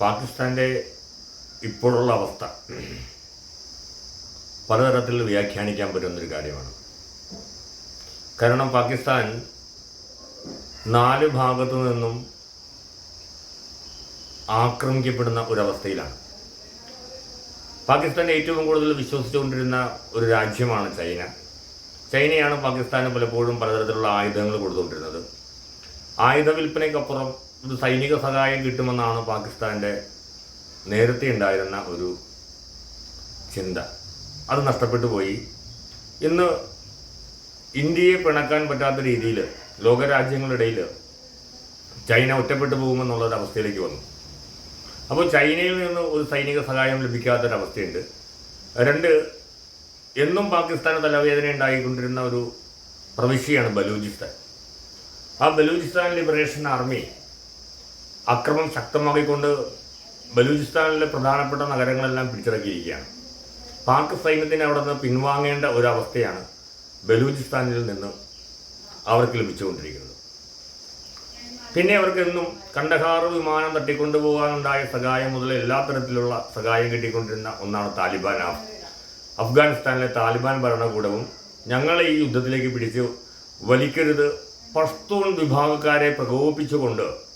പാകിസ്ഥാന്റെ ഇപ്പോഴുള്ള അവസ്ഥ പലതരത്തിൽ വ്യാഖ്യാനിക്കാൻ പറ്റുന്നൊരു കാര്യമാണ്. കാരണം പാകിസ്ഥാൻ നാല് ഭാഗത്തു നിന്നും ആക്രമിക്കപ്പെടുന്ന ഒരവസ്ഥയിലാണ്. പാകിസ്ഥാൻ ഏറ്റവും കൂടുതൽ വിശ്വസിച്ചുകൊണ്ടിരുന്ന ഒരു രാജ്യമാണ് ചൈന. ചൈനയാണ് പാകിസ്ഥാന് പലപ്പോഴും പലതരത്തിലുള്ള ആയുധങ്ങൾ കൊടുത്തുകൊണ്ടിരുന്നത്. ആയുധ വിൽപ്പനയ്ക്കപ്പുറം സൈനിക സഹായം കിട്ടുമെന്നാണ് പാകിസ്ഥാന്റെ നേരത്തെ ഉണ്ടായിരുന്ന ഒരു ചിന്ത. അത് നഷ്ടപ്പെട്ടു പോയി. ഇന്ന് ഇന്ത്യയെ പിണക്കാൻ പറ്റാത്ത രീതിയിൽ ലോകരാജ്യങ്ങളിടയിൽ ചൈന ഒറ്റപ്പെട്ടു പോകുമെന്നുള്ളൊരു അവസ്ഥയിലേക്ക് വന്നു. അപ്പോൾ ചൈനയിൽ നിന്ന് ഒരു സൈനിക സഹായം ലഭിക്കാത്തൊരവസ്ഥയുണ്ട്. രണ്ട് എന്നും പാകിസ്ഥാന് തലവേദന ഉണ്ടായിക്കൊണ്ടിരുന്ന ഒരു പ്രവിശ്യയാണ് ബലൂചിസ്ഥാൻ. ആ ബലൂചിസ്ഥാൻ ലിബറേഷൻ ആർമി അക്രമം ശക്തമാക്കിക്കൊണ്ട് ബലൂചിസ്ഥാനിലെ പ്രധാനപ്പെട്ട നഗരങ്ങളെല്ലാം പിടിച്ചിറക്കിയിരിക്കുകയാണ്. പാക് സൈന്യത്തിന് അവിടെ നിന്ന് പിൻവാങ്ങേണ്ട ഒരവസ്ഥയാണ് ബലൂചിസ്ഥാനിൽ നിന്ന് അവർക്ക് ലഭിച്ചുകൊണ്ടിരിക്കുന്നത്. പിന്നെ അവർക്ക് എന്നും കണ്ടഹാർ വിമാനം തട്ടിക്കൊണ്ടുപോകാനുണ്ടായ സഹായം മുതൽ എല്ലാ തരത്തിലുള്ള സഹായം കിട്ടിക്കൊണ്ടിരുന്ന ഒന്നാണ് താലിബാൻ ആഫ് അഫ്ഗാനിസ്ഥാനിലെ താലിബാൻ ഭരണകൂടവും ഞങ്ങളെ ഈ യുദ്ധത്തിലേക്ക് പിടിച്ച് വലിക്കരുത്. പഷ്തൂൺ വിഭാഗക്കാരെ പ്രകോപിപ്പിച്ചുകൊണ്ട്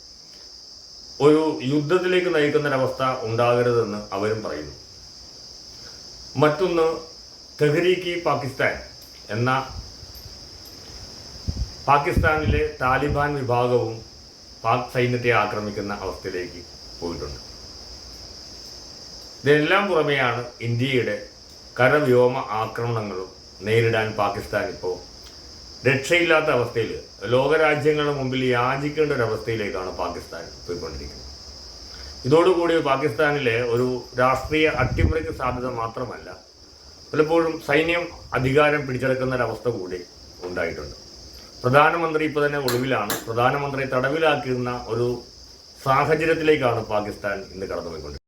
ഒരു യുദ്ധത്തിലേക്ക് നയിക്കുന്നൊരവസ്ഥ ഉണ്ടാകരുതെന്ന് അവരും പറയുന്നു. മറ്റൊന്ന് തെഹ്രീക്ക് പാകിസ്ഥാൻ എന്ന പാകിസ്ഥാനിലെ താലിബാൻ വിഭാഗവും പാക് സൈന്യത്തെ ആക്രമിക്കുന്ന അവസ്ഥയിലേക്ക് പോയിട്ടുണ്ട്. ഇതിനെല്ലാം പുറമെയാണ് ഇന്ത്യയുടെ കരവ്യോമ ആക്രമണങ്ങളും നേരിടാൻ പാകിസ്ഥാൻ ഇപ്പോൾ രക്ഷയില്ലാത്ത അവസ്ഥയിൽ ലോകരാജ്യങ്ങളുടെ മുമ്പിൽ യാചിക്കേണ്ട ഒരു അവസ്ഥയിലേക്കാണ് പാകിസ്ഥാൻ പോയിക്കൊണ്ടിരിക്കുന്നത്. ഇതോടുകൂടി പാകിസ്ഥാനിലെ ഒരു രാഷ്ട്രീയ അട്ടിമറിക്ക് സാധ്യത മാത്രമല്ല പലപ്പോഴും സൈന്യം അധികാരം പിടിച്ചെടുക്കുന്ന ഒരവസ്ഥ കൂടി ഉണ്ടായിട്ടുണ്ട്. പ്രധാനമന്ത്രി ഇപ്പോൾ തന്നെ ഒളിവിലാണ്. പ്രധാനമന്ത്രി തടവിലാക്കുന്ന ഒരു സാഹചര്യത്തിലേക്കാണ് പാകിസ്ഥാൻ ഇന്ന് കടന്നുപോയിക്കൊണ്ടിരിക്കുന്നത്.